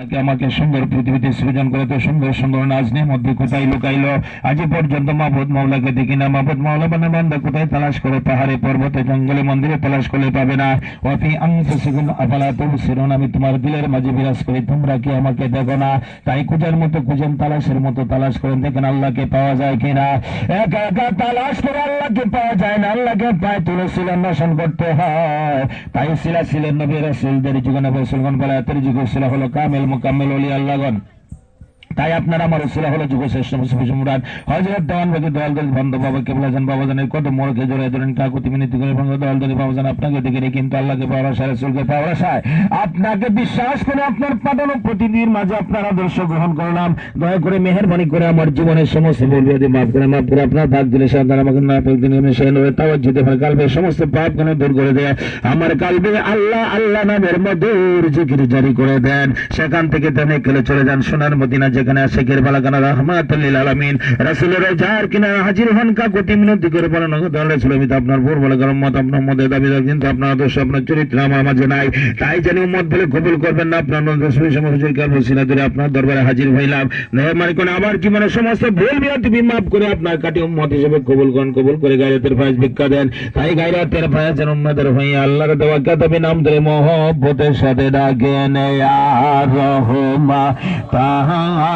আমাকে সুন্দর পৃথিবীতে সৃজন করে তো সুন্দর সুন্দর নাজনের মধ্যে কোথায় লুকাইলো? আজ পর্যন্ত মাহবুদ মাওলাকে দেখি না। মাহবুদ মাওলা মানে কোথায়? তালাশ করে, পাহাড়ে, পর্বতে, জঙ্গলে, মন্দিরে তালাশ করলে পাবে না। আনফুসিকুম আফালা আমি তোমার দিলের মাঝে বিরাজ করি। তোমরা কি আমাকে দেখো না? তাই খুঁজার মতো খুঁজেন, তালাশের মতো তালাশ করেন। দেখেন আল্লাহকে পাওয়া যায় কিনা। একা একা তালাশ করে আল্লাহকে পাওয়া যায় না। আল্লাহকে পায় তুলে অন্বেষণ করতে হয়। তাই শিলা ছিলেন নবী রাসূলদের নবী রাসূলগণ বলায়াতের যুগে ছিল হলো কামেল মুকাম্মেল অলি আল্লাহগণ। তাই আপনার আমার উসিলা হলো যুগ শ্রেষ্ঠ মুসফি সম্রাট। হযরত দেওয়ান বাকি দয়াল দল বন্ধ বাবা কেবলা জান বাবা জানের কত মোড়কে জড়িয়ে ধরেন কাকুতি মিনতি করে ভঙ্গ দয়াল দলি বাবা জান, আপনাকে দেখে রে কিন্তু আল্লাহকে পাওয়া সারা রাসূলকে পাওয়া সায় আপনাকে বিশ্বাস করে আপনার পাঠানো প্রতিদিন মাঝে আপনার আদর্শ গ্রহণ করলাম। দয়া করে মেহেরবানি করে আমার জীবনের সমস্ত ভুল বিরোধী মাফ করে মাফ করে, আপনার ভাগ দিলে সাধারণ আমাকে না প্রতিদিন সে নয় তাও যেতে পারে কালবের সমস্ত পাপ কেন দূর করে দেয়। আমার কালবে আল্লাহ আল্লাহ নামের মধুর জিকির জারি করে দেন। সেখান থেকে তেমনি খেলে চলে যান সোনার মদিনা যেখানে শেখের বালাকানা রহমাতুল্লিল আলামিন। রাসূলের যার কিনা হাজির হন কা গতি মিনতি করে দল রাসূল, আমি আপনার ভোর বলে গরম মত আপনার মধ্যে দাবিদার, কিন্তু আপনার আদর্শ, আপনার চরিত্র আমার মাঝে নাই। তাই জানি উম্মত বলে কবুল করবেন না, আপনার রসুল সমস্ত কাল বসিনা ধরে আপনার দরবারে হাজির হইলাম। মেহরবানি করে আমার জীবনের সমস্ত ভুল বিরতি মাফ করে আপনার কাটি উম্মত হিসেবে কবুল করেন, কবুল করে গায়রাতের ফাইজ ভিক্ষা দেন। তাই গায়রাতের ফাইজ যেন উম্মতের হইয়া আল্লাহর দেওয়া কাতাবে নাম ধরে মহব্বতের সাথে ডাকেন, ইয়া রহমা তাহাল্লিলা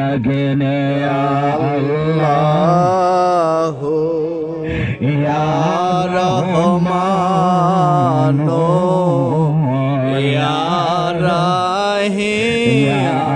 लगने अल्लाह या रहमानो या रहीम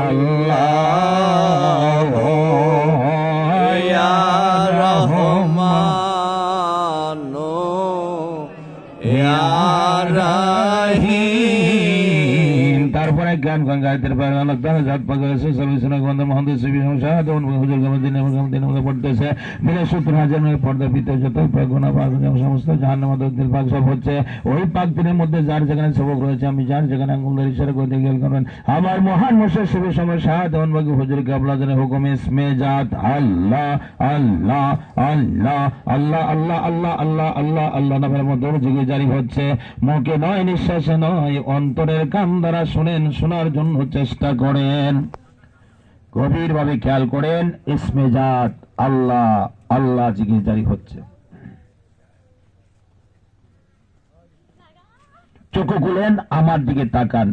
তারপরে জ্ঞান গঙ্গায়তের পারে অনেক দ্বারা জাত পাকে সুসলবিসনা গন্ধ মহন্ত সুবি সংসাদ এবং হুজুর গম দিনে গম দিনে মধ্যে পড়তেছে। বিলে সূত্র হাজার নয়, পর্দা পিতে যত গুণা পাক সমস্ত জাহান্ন মধ্যে দিল পাক সব হচ্ছে। ওই পাক দিনের মধ্যে যার যেখানে সবক রয়েছে, আমি যার যেখানে আঙ্গুল ধরে ইশারা করতে গেল করেন। আমার মহান মশের শুভ সময় শাহাদ এবং বাকি হুজুর কাবলা জানে হুকুম ইসমে জাত। আল্লাহ আল্লাহ আল্লাহ আল্লাহ আল্লাহ আল্লাহ আল্লাহ আল্লাহ আল্লাহ নামের মধ্যে জিগে জারি হচ্ছে। মুখে নয়, নিঃশ্বাসে নয়, অন্তরের কান দ্বারা শুনেন শোনার জন্য চেষ্টা করেন। গভীর ভাবে খেয়াল করেন, ইসমে জাত আল্লাহ আল্লাহ জিজ্ঞেস জারি হচ্ছে। চোখ খুলেন, আমার দিকে তাকান।